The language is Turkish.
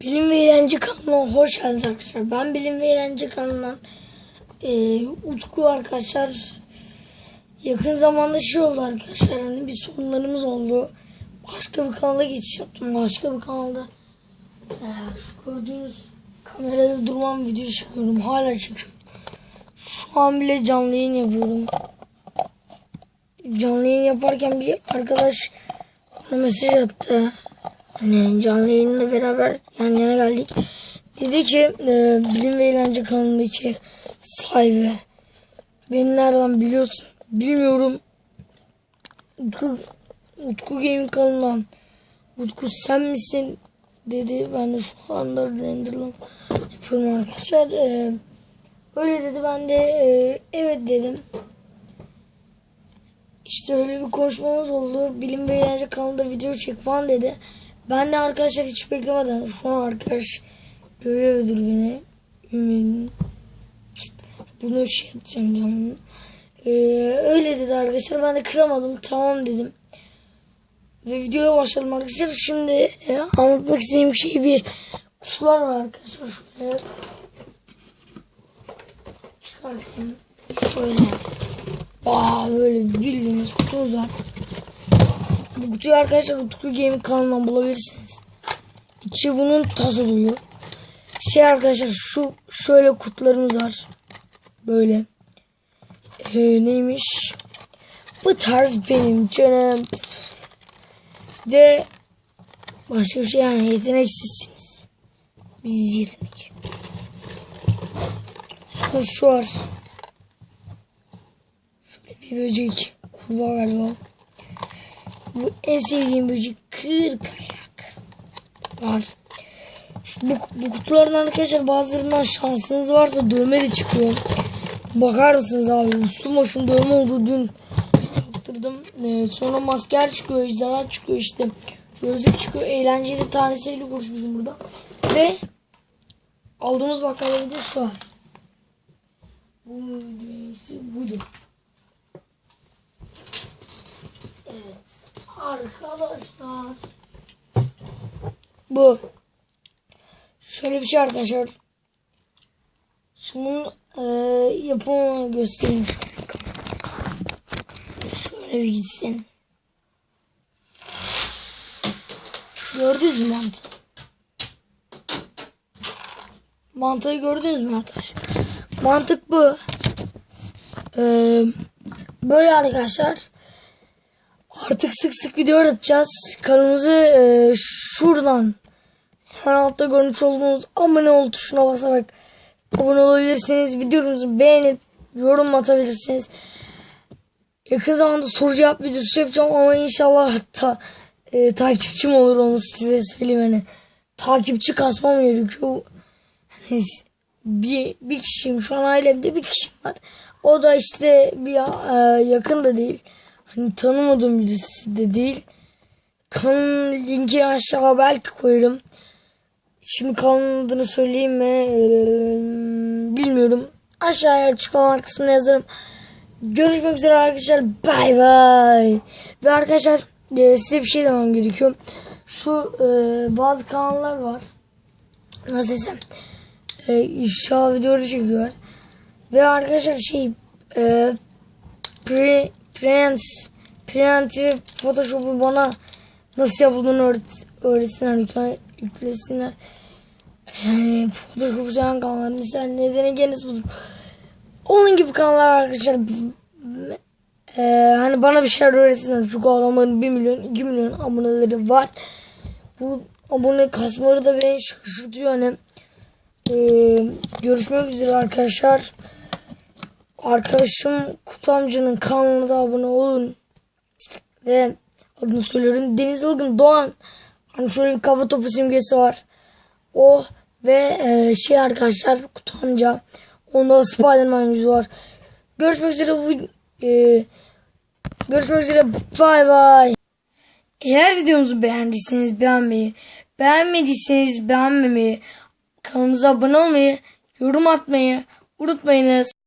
Bilim ve Eğlence kanalına hoş geldiniz arkadaşlar. Ben Bilim ve Eğlence kanalından e, Utku arkadaşlar. Yakın zamanda şey oldu arkadaşlar. Hani bir sorunlarımız oldu. Başka bir kanala geçiş yaptım. Başka bir kanalda e, şu gördüğünüz kamerada durmam video çekiyorum. Hala çekiyorum. Şu an bile canlı yayın yapıyorum. Canlı yayın yaparken bir arkadaş mesaj attı. Hani canlı yayınla beraber yan yana geldik. Dedi ki e, Bilim ve Eğlence kanalındaki sahibi beni nereden biliyorsa bilmiyorum. Utku, Utku Gaming kanalından Utku sen misin dedi. Ben de şu anda renderlama yapıyorum arkadaşlar. E, öyle dedi ben de e, evet dedim. İşte öyle bir konuşmamız oldu. Bilim ve Eğlence kanalında video çek falan dedi. Ben de arkadaşlar hiç beklemeden şu an arkadaş görüyordur beni. Ümidim. Bunu şey yapacağım canım. Ee, öyle dedi arkadaşlar. Ben de kıramadım. Tamam dedim. Ve videoya başladım arkadaşlar. Şimdi e, anlatmak istediğim şey bir kutular var arkadaşlar. Şöyle çıkartayım. Şöyle. Aa, böyle bildiğiniz kutumuz var. Bu kutuyu arkadaşlar Utku Gaming kanalından bulabilirsiniz. İçi bunun taso dolu. Şey arkadaşlar şu şöyle kutularımız var. Böyle. Ee, neymiş? Bu tarz benim canım. De başka bir şey yani yeteneksizsiniz. Biz yetenek. Sonra şu var. Şöyle bir böcek. Kurbağa galiba. Bu en sevdiğim böcek kırk ayak var. Şu, bu, bu kutulardan arkadaşlar bazılarından şansınız varsa dövme de çıkıyor. Bakar mısınız abi? Üstüm başım dövme oldu dün. Yaptırdım. Ee, sonra masker çıkıyor, ejderha çıkıyor işte. Gözlük çıkıyor. Eğlenceli tanesiyle kuruş bizim burada. Ve aldığımız bakalım bir şu var. Bu buydu. Evet. Arkadaşlar. Bu. Şöyle bir şey arkadaşlar. Şimdi e, yapımını göstereyim. Şöyle bir gitsin. Gördünüz mü mantığı? Mantığı gördünüz mü arkadaşlar? Mantık bu. Ee, böyle arkadaşlar. Artık sık sık video atacağız. Kanalımızı e, şuradan hemen altta görmüş olduğunuz abone ol tuşuna basarak abone olabilirsiniz. Videomuzu beğenip yorum atabilirsiniz. Yakın zamanda soru cevap videosu yapacağım ama inşallah ta, e, takipçim olur onu size söyleyeyim. Hani, takipçi kasmam gerekiyor. Hani, bir, bir kişiyim şu an ailemde bir kişi var. O da işte bir e, yakın da değil. Hani tanımadığım birisi de değil. Kanalın linki aşağı belki koyarım. Şimdi kanalın adını söyleyeyim mi? Ee, bilmiyorum. Aşağıya açıklama kısmına yazarım. Görüşmek üzere arkadaşlar. Bay bay. Ve arkadaşlar e, size bir şey demem gerekiyor. Şu e, bazı kanallar var. Nasıl desem. E, inşa videoları çekiyor. Ve arkadaşlar şey e, pre, Prince Prince Photoshop'u bana nasıl yapıldığını öğret, öğretsinler yükle, yüklesinler. Yani Photoshop'u seven kanallar mesela nedeni Genis budur. Onun gibi kanallar arkadaşlar ee, hani bana bir şeyler öğretsinler. Çünkü adamların 1 milyon 2 milyon aboneleri var. Bu abone kasmaları da beni şaşırtıyor. Hani ee, görüşmek üzere arkadaşlar. Arkadaşım Kutu amcanın kanalına da abone olun. Ve adını söylüyorum. Deniz Ilgın Doğan. Hani şöyle bir kafa topu simgesi var. O ve e, şey arkadaşlar Kutu amca. Onda da Spiderman yüzü var. Görüşmek üzere. E, görüşmek üzere. Bay bay. Eğer videomuzu beğendiyseniz beğenmeyi, beğenmediyseniz beğenmemeyi, kanalımıza abone olmayı, yorum atmayı unutmayınız.